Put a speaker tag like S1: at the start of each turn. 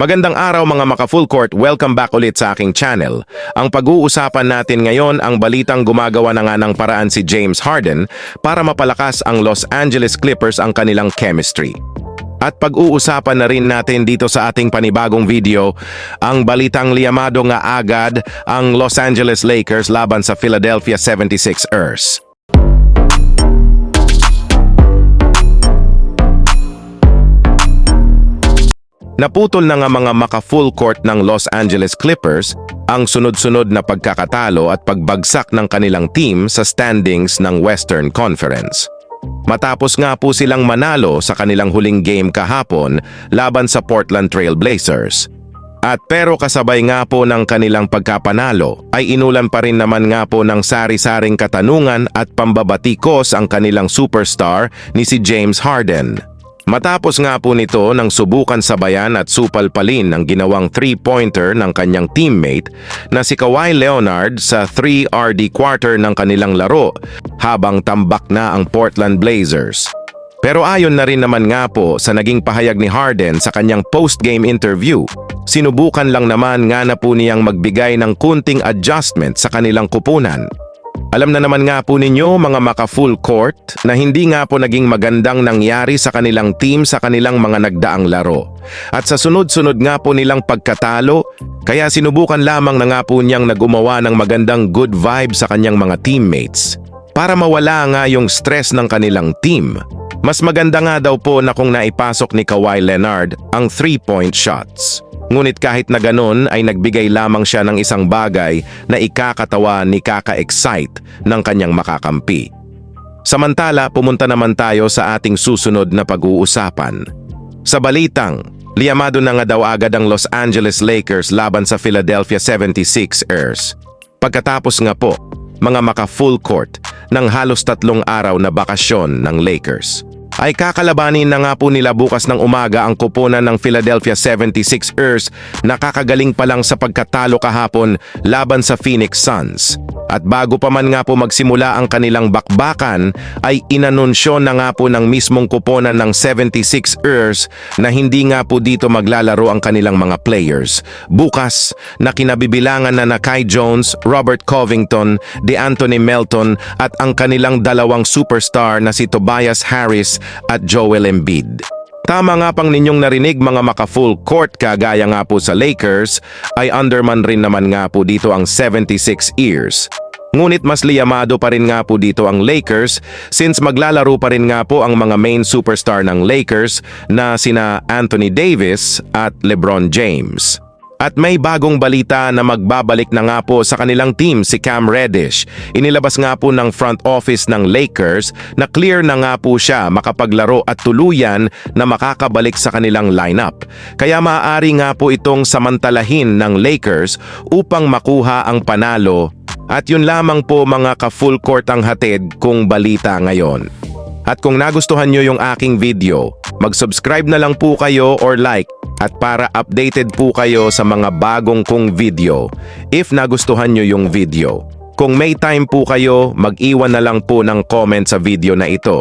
S1: Magandang araw mga maka-full court, welcome back ulit sa aking channel. Ang pag-uusapan natin ngayon ang balitang gumagawa na nga ng paraan si James Harden para mapalakas ang Los Angeles Clippers ang kanilang chemistry. At pag-uusapan na rin natin dito sa ating panibagong video ang balitang liyamado nga agad ang Los Angeles Lakers laban sa Philadelphia 76ers. Naputol na nga mga maka-full court ng Los Angeles Clippers ang sunod-sunod na pagkakatalo at pagbagsak ng kanilang team sa standings ng Western Conference. Matapos nga po silang manalo sa kanilang huling game kahapon laban sa Portland Trail Blazers. At pero kasabay nga po ng kanilang pagkapanalo ay inulan pa rin naman nga po ng sari-saring katanungan at pambabatikos ang kanilang superstar ni si James Harden. Matapos nga po nito ng subukan sabayan at supalpalin ang ginawang three-pointer ng kanyang teammate na si Kawhi Leonard sa 3RD quarter ng kanilang laro habang tambak na ang Portland Blazers. Pero ayon na rin naman nga po sa naging pahayag ni Harden sa kanyang post-game interview, sinubukan lang naman nga na po niyang magbigay ng kunting adjustment sa kanilang kupunan. Alam na naman nga po ninyo mga maka-full court na hindi nga po naging magandang nangyari sa kanilang team sa kanilang mga nagdaang laro. At sa sunod-sunod nga po nilang pagkatalo, kaya sinubukan lamang na nga po niyang nagumawa ng magandang good vibe sa kanyang mga teammates. Para mawala nga yung stress ng kanilang team, mas maganda nga daw po na kung naipasok ni Kawhi Leonard ang three-point shots. Ngunit kahit na ganun ay nagbigay lamang siya ng isang bagay na ikakatawa ni kaka-excite ng kanyang makakampi. Samantala, pumunta naman tayo sa ating susunod na pag-uusapan. Sa balitang, liyamado na nga daw agad ang Los Angeles Lakers laban sa Philadelphia 76ers. Pagkatapos nga po, mga maka-full court ng halos tatlong araw na bakasyon ng Lakers ay kakalabanin na nga po nila bukas ng umaga ang kuponan ng Philadelphia 76ers na kakagaling pa lang sa pagkatalo kahapon laban sa Phoenix Suns. At bago pa man nga po magsimula ang kanilang bakbakan ay inanunsyo na nga po ng mismong kuponan ng 76ers na hindi nga po dito maglalaro ang kanilang mga players. Bukas na kinabibilangan na na Kai Jones, Robert Covington, DeAnthony Melton at ang kanilang dalawang superstar na si Tobias Harris at Joel Embiid. Tama nga pang ninyong narinig mga maka-full court kagaya nga po sa Lakers ay underman rin naman nga po dito ang 76 years. Ngunit mas liyamado pa rin nga po dito ang Lakers since maglalaro pa rin nga po ang mga main superstar ng Lakers na sina Anthony Davis at LeBron James. At may bagong balita na magbabalik na nga po sa kanilang team si Cam Reddish. Inilabas nga po ng front office ng Lakers na clear na nga po siya makapaglaro at tuluyan na makakabalik sa kanilang lineup. Kaya maaari nga po itong samantalahin ng Lakers upang makuha ang panalo. At yun lamang po mga ka-full court ang hatid kung balita ngayon. At kung nagustuhan nyo yung aking video, mag-subscribe na lang po kayo or like at para updated po kayo sa mga bagong kong video if nagustuhan nyo yung video. Kung may time po kayo, mag-iwan na lang po ng comment sa video na ito.